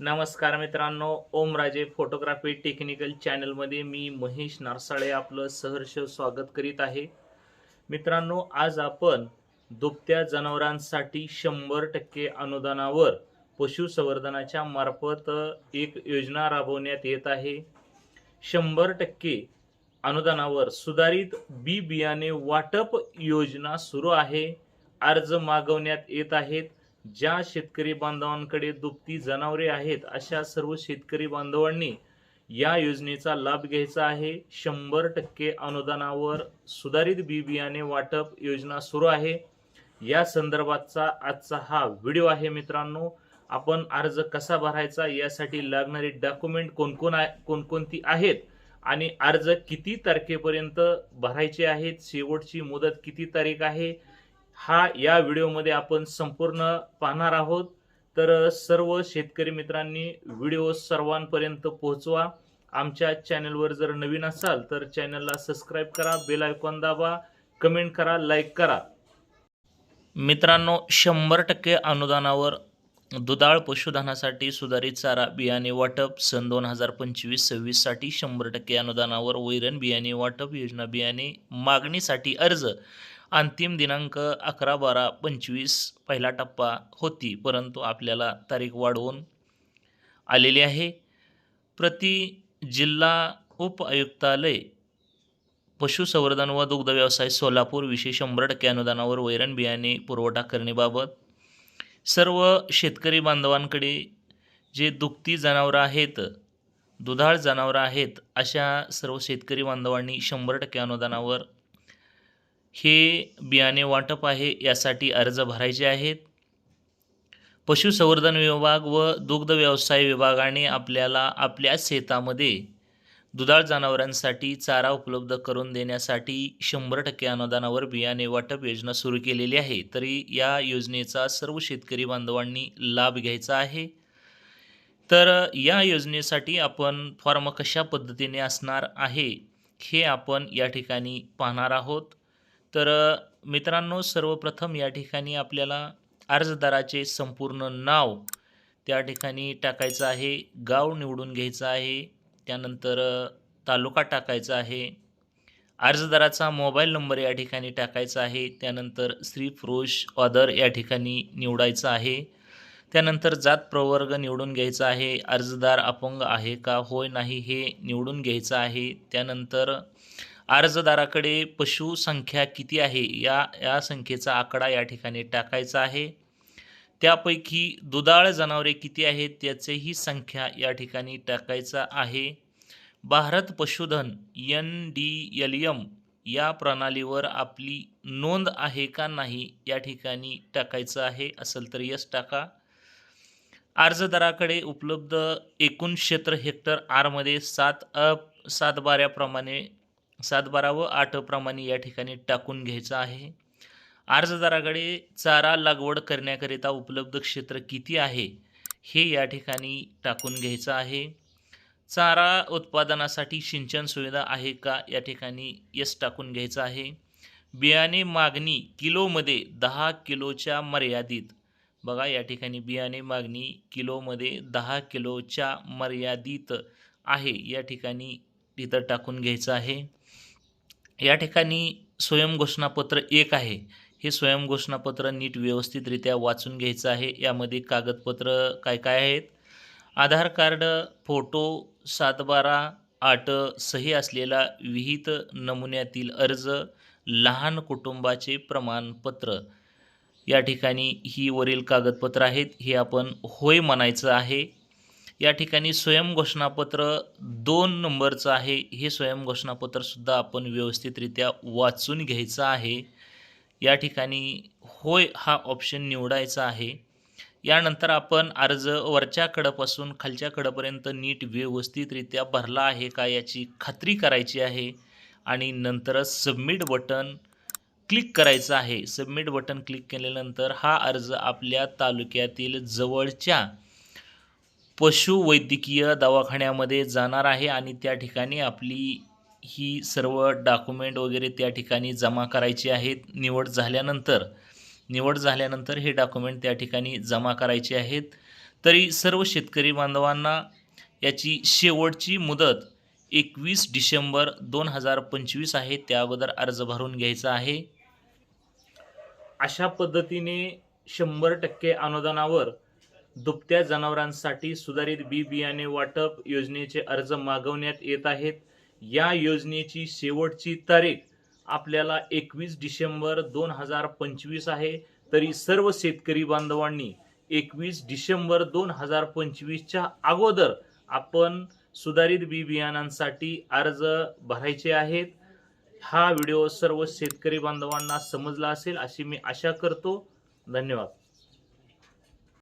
नमस्कार मित्रांनो Omraje photography technical चॅनलमध्ये मी महेश नारसाळे आपलं सहर्ष स्वागत करीत आहे. मित्रांनो आज आपण दुभत्या जनावरांसाठी शंभर टक्के अनुदानावर पशुसंवर्धनाच्या मार्फत एक योजना राबवण्यात येत आहे. शंभर टक्के अनुदानावर सुधारित बी बियाणे वाटप योजना सुरू आहे. अर्ज मागवण्यात येत आहेत. ज्या शेतकरी बांधवांकडे दुभती जनावरे आहेत अशा सर्व शेतकरी बांधवांनी या योजनेचा लाभ घ्यायचा आहे. शंभर टक्के अनुदानावर सुधारित बी बियाणे वाटप योजना सुरू आहे. या संदर्भातचा आजचा हा व्हिडिओ आहे मित्रांनो. आपण अर्ज कसा भरायचा यासाठी लागणारी डॉक्युमेंट कोणकोण आहे कोणकोणती आहेत आणि अर्ज किती तारखेपर्यंत भरायचे आहेत शेवटची मुदत किती तारीख आहे हा या व्हिडिओमध्ये आपण संपूर्ण पाहणार आहोत. तर सर्व शेतकरी मित्रांनी व्हिडिओ सर्वांपर्यंत पोहोचवा. आमच्या चॅनलवर जर नवीन असाल तर चॅनलला सबस्क्राईब करा बेल आयकॉन दाबा कमेंट करा लाईक करा. मित्रांनो शंभर टक्के अनुदानावर दुधाळ पशुधनासाठी सुधारित चारा बियाणे वाटप सन दोन हजार पंचवीस सव्वीससाठी शंभर टक्के अनुदानावर वैरण बियाणे वाटप योजना बियाणे मागणीसाठी अर्ज. अंतिम दिनांक अकरा बारा पंचवीस पहिला टप्पा होती परंतु आपल्याला तारीख वाढवून आलेली आहे. प्रति जिल्हा उपआयुक्तालय पशुसंवर्धन व दुग्ध व्यवसाय सोलापूर विषयी शंभर टक्के अनुदानावर वैरण बियाणे पुरवठा करण्याबाबत सर्व शेतकरी बांधवांकडे जे दुभती जनावरं आहेत दुधाळ जनावरं आहेत अशा सर्व शेतकरी बांधवांनी शंभर टक्के अनुदानावर हे बियाणे वाटप आहे यासाठी अर्ज भरायचे आहेत. पशुसंवर्धन विभाग व दुग्ध व्यवसाय विभागाने आपल्याला आपल्या शेतामध्ये दुधाळ जनावरांसाठी चारा उपलब्ध करून देण्यासाठी शंभर टक्के अनुदानावर बियाणे वाटप योजना सुरू केलेली आहे. तरी या योजनेचा सर्व शेतकरी बांधवांनी लाभ घ्यायचा आहे. तर या योजनेसाठी आपण फॉर्म कशा पद्धतीने असणार आहे हे आपण या ठिकाणी पाहणार आहोत. तर मित्रांनो सर्वप्रथम या ठिकाणी आपल्याला अर्जदाराचे संपूर्ण नाव त्या ठिकाणी टाकायचं आहे गाव निवडून घ्यायचं आहे त्यानंतर तालुका टाकायचा आहे अर्जदाराचा मोबाईल नंबर या ठिकाणी टाकायचा आहे त्यानंतर स्त्री पुरुष ऑदर या ठिकाणी निवडायचं आहे त्यानंतर जात प्रवर्ग निवडून घ्यायचा आहे अर्जदार अपंग आहे का होय नाही हे निवडून घ्यायचं आहे त्यानंतर अर्जदाराकडे पशुसंख्या किती आहे या या संख्येचा आकडा या ठिकाणी टाकायचा आहे. त्यापैकी दुधाळ जनावरे किती आहेत त्याचेही संख्या या ठिकाणी टाकायचा आहे. भारत पशुधन एन डी एल एम या प्रणालीवर आपली नोंद आहे का नाही या ठिकाणी टाकायचं आहे असेल तर यस टाका. अर्जदाराकडे उपलब्ध एकूण क्षेत्र हेक्टर आरमध्ये सात अ सात बाऱ्याप्रमाणे सात बारा व आठ प्रमाणे या ठिकाणी टाकून घ्यायचं आहे. अर्जदाराकडे चारा लागवड करण्याकरिता उपलब्ध क्षेत्र किती आहे हे या ठिकाणी टाकून घ्यायचं आहे. चारा उत्पादनासाठी सिंचन सुविधा आहे का या ठिकाणी यस टाकून घ्यायचं आहे. बियाणे मागणी किलोमध्ये दहा किलोच्या मर्यादित. बघा या ठिकाणी बियाणे मागणी किलोमध्ये दहा किलोच्या मर्यादित आहे या ठिकाणी तिथं टाकून घ्यायचं आहे. या ठिकाणी स्वयंघोषणापत्र एक आहे. हे स्वयंघोषणापत्र नीट व्यवस्थितरित्या वाचून घ्यायचं आहे. यामध्ये कागदपत्र काय काय आहेत? आधार कार्ड फोटो सातबारा आठ सही असलेला विहित नमुन्यातील अर्ज लहान कुटुंबाचे प्रमाणपत्र. या ठिकाणी ही वरील कागदपत्र आहेत. हे आपण होय म्हणायचं आहे. या ठिकाणी स्वयंघोषणापत्र दोन नंबरचं आहे. हे स्वयंघोषणापत्रसुद्धा आपण व्यवस्थितरित्या वाचून घ्यायचं आहे. या ठिकाणी होय हा ऑप्शन निवडायचा आहे. यानंतर आपण अर्ज वरच्या कडपासून खालच्या कडपर्यंत नीट व्यवस्थितरित्या भरला आहे का याची खात्री करायची आहे. आणि नंतरच सबमिट बटन क्लिक करायचं आहे. सबमिट बटन क्लिक केल्यानंतर हा अर्ज आपल्या तालुक्यातील जवळच्या पशुवैद्यकीय दवाखान्यामध्ये जाणार आहे आणि त्या ठिकाणी आपली ही सर्व डॉक्युमेंट वगैरे त्या ठिकाणी जमा करायची आहेत. निवड झाल्यानंतर निवड झाल्यानंतर हे डॉक्युमेंट त्या ठिकाणी जमा करायचे आहेत. तरी सर्व शेतकरी बांधवांना याची शेवटची मुदत एकवीस डिसेंबर दोन हजार पंचवीस आहे. त्या अगोदर अर्ज भरून घ्यायचा आहे. अशा पद्धतीने शंभर टक्के अनुदानावर दुभत्या जनावरांसाठी सुधारित बी बियाणे वाटप योजनेचे अर्ज मागवण्यात येत आहेत. या योजनेची शेवटची तारीख आपल्याला एकवीस डिसेंबर दोन हजार पंचवीस आहे. तरी सर्व शेतकरी बांधवांनी एकवीस डिसेंबर दोन हजार पंचवीसच्या अगोदर आपण सुधारित बी बियाणांसाठी अर्ज भरायचे आहेत. हा व्हिडिओ सर्व शेतकरी बांधवांना समजला असेल अशी मी आशा करतो. धन्यवाद.